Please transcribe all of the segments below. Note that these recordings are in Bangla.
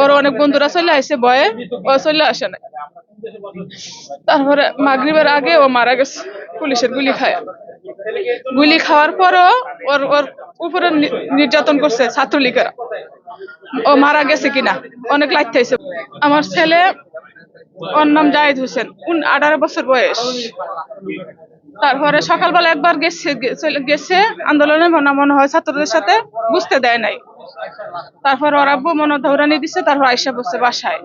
ওর অনেক বন্ধুরা চলে আসছে ভয়ে ও চলে আসে না। তারপরে মাগরিবের আগে ও মারা গেছে, পুলিশের গুলি খায়। গুলি খাওয়ার পরও ওর ওর উপরে নির্যাতন করছে ছাত্রলীগেরা। ও মারা গেছে কিনা, অনেক লাইট হয়েছে আমার ছেলে, ওর নাম জাহিদ হোসেন, উন আঠারো বছর বয়স। তারপরে সকালবেলা একবার গেছে গেছে আন্দোলনে, মনে মনে হয় ছাত্রদের সাথে, বুঝতে দেয় নাই। তারপর ওর আব্বু মনে ধৌরানি দিচ্ছে তারপর আইসা বসছে বাসায়।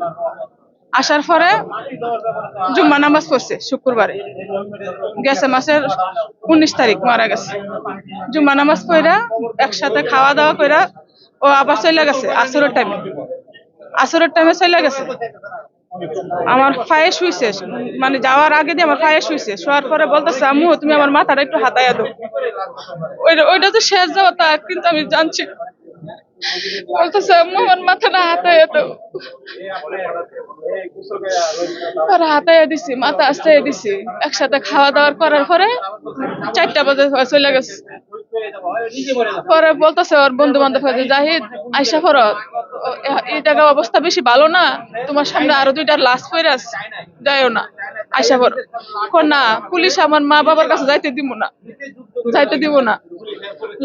আসার পরে জুম্মা নামাজ পড়ছে, শুক্রবারে। গেছে মাসের উনিশ তারিখ, মারা গেছে। জুম্মা নামাজ পড়া, একসাথে খাওয়া দাওয়া কইরা ও আবার চলে গেছে, আসরের টাইমে আসরের টাইমে চলে গেছে। আমার পায়ে শুইছে মানে যাওয়ার আগে দিয়ে আমার পায়ে শুইছে শোয়ার পরে বলতেছে, আম্মু, তুমি আমার মাথাটা একটু হাতাইয়া দাও। ওইটা ওইটা তো শেষ যাওয়া তা কিন্তু আমি জানছি। বলতেছে আমার মাথাটা হাতাইয়া দাও। আর হাতাইয়া দিছি, মাথা আস্তাইয়া দিছি। একসাথে খাওয়া দাওয়ার করার পরে চারটা বাজে চলে গেছে। পরে বলতেছে ওর বন্ধু বান্ধব জাহিদ, আইসা পর এই জায়গা অবস্থা বেশি ভালো না, তোমার সামনে আরও দুইটা লাশ পড়ে আছে, যাইও না, আইসা কর না, পুলিশ আমার মা বাবার কাছে যাইতে দিব না, যাইতে দিব না।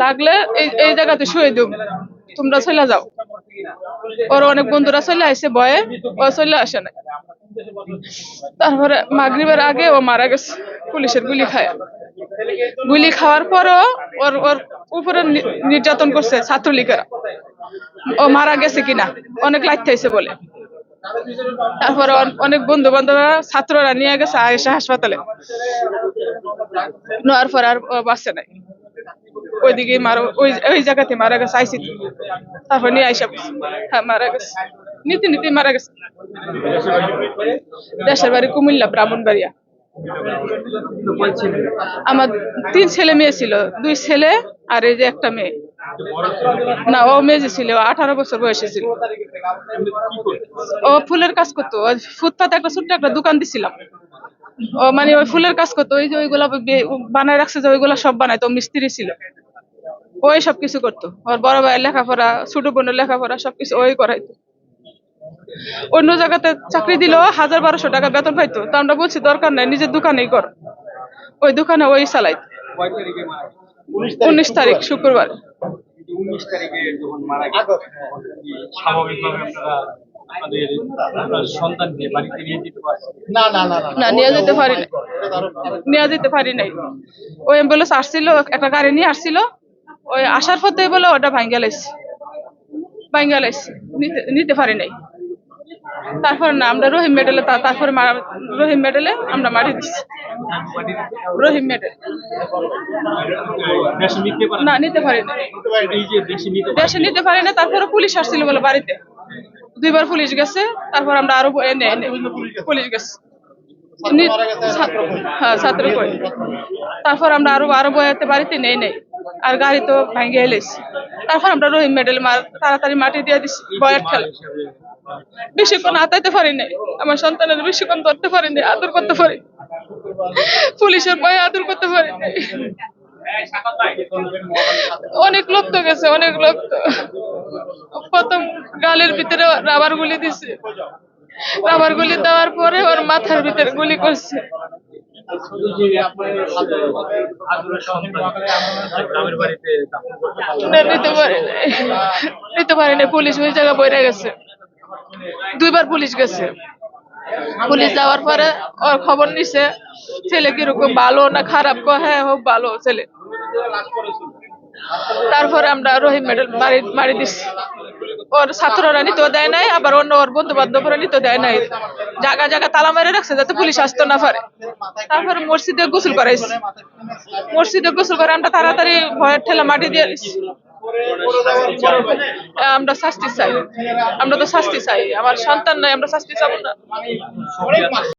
লাগলে এই এই জায়গাতে শুয়ে দিব তোমরা চলে যাও। ওর অনেক বন্ধুরা চলে আসছে বয়ে ও চলে আসে না। তারপরে মাগরিবের আগে ও মারা গেছে, পুলিশের গুলি খায়। গুলি খাওয়ার পরও ওর ওর উপরে নির্যাতন করছে ছাত্রলীগেরা। ও মারা গেছে কিনা, অনেক হয়েছে বলে। তারপরে অনেক বন্ধু বান্ধবরা ছাত্ররা নিয়ে গেছে আয়েশা হাসপাতালে। নেওয়ার পর আর বাঁচছে নাই। ওইদিকে মারা, ওই ওই জায়গাতে মারা গেছে, আইসি তারপর নিয়ে আইসা হ্যাঁ মারা গেছে। নীতি নীতি মারা গেছে। দেশের বাড়ি কুমিল্লা ব্রাহ্মণ ব্রাহ্মণবাড়িয়া। আমার তিন ছেলে মেয়ে ছিল, দুই ছেলে আর এই যে একটা মেয়ে। না, ও মেয়ে ছিল আঠারো বছর বয়সে ছিল। ও ফুলের কাজ করতো। ফুটপাতে একটা ছোট্ট একটা দোকান দিছিলাম। ও মানে ওই ফুলের কাজ করতো। ওই যে ওইগুলা বানায় রাখছে যে ওইগুলা সব বানাইতো ও মিস্ত্রি ছিল। ওই সব কিছু করতো। ওর বড় ভাইয়ের লেখাপড়া ছোট বোনের লেখাপড়া সবকিছু ওই করাইতো। অন্য জায়গাতে চাকরি দিলেও হাজার বারোশো টাকা বেতন পাইতো। তা আমরা বলছি দরকার নাই নিজের দোকানেই কর। ওই দোকানে ওই চালাইতো? উনিশ তারিখ। শুক্রবার। না না না না না। নিয়ে যেতে পারি নাই। নিয়ে যেতে পারি নাই। ওই অ্যাম্বুলেন্স আসছিল একটা গাড়ি নিয়ে আসছিল ওই আসার পথে বলে ওটা ভাঙ্গা লাইছে ভাঙ্গা লাইছে নিতে নিতে পারি নাই। তারপর না, আমরা রহিম মেডেলে তারপরে রহিম মেডেলে আমরা মারি দিচ্ছি রহিম মেডেল। না, নিতে পারি নাই। দেশে নিতে পারি না তারপরে পুলিশ আসছিল বলে বাড়িতে। দুইবার পুলিশ গেছে, তারপর আমরা আরও নে- নে- পুলিশ গেছে। হ্যাঁ ছাত্র তারপর আমরা আরও আরও বয়াতে বাড়িতে নেই নেই। আর গাড়ি তো ভাঙ্গে এলেছি তারপর আমরা রহিম মেডেল মার তাড়াতাড়ি মাটি দিয়ে দিছি, বয়ার খেলা। বেশিক্ষণ আতাইতে পারি নাই আমার সন্তানের বেশিক্ষণ ধরতে পারি নাই আদর করতে পারি পুলিশের ভয়ে আদর করতে পারি নাই অনেক লোক তো গেছে, অনেক লোক তো। প্রথম গালের ভিতরে রাবার গুলি দিছে। রাবার গুলি দেওয়ার পরে ওর মাথার ভিতরে গুলি করছে। নিতে পারি পুলিশ ওই জায়গা গেছে। দুইবার পুলিশ গেছে। পুলিশ যাওয়ার পরে ওর খবর নিছে, ছেলে কীরকম ভালো না খারাপ? কয় হ্যাঁ হোক, ভালো ছেলে। তারপরে আমরা রহিম মেডেল মারি মারি দিছি। ওর ছাত্ররা নিতে দেয় নাই, আবার অন্য ওর বন্ধু বান্ধবরা নিতে দেয় নাই। জায়গা জায়গা তালা মেরে রাখছে যাতে পুলিশ আসতে না পারে। তারপরে মসজিদে গোসল করাইছে। মসজিদে গোসল করে আমরা তাড়াতাড়ি ভয়ের ঠেলা মাটি দিয়ে। আমরা শাস্তি চাই। আমরা তো শাস্তি চাই। আমার সন্তান নাই, আমরা শাস্তি চাবো না।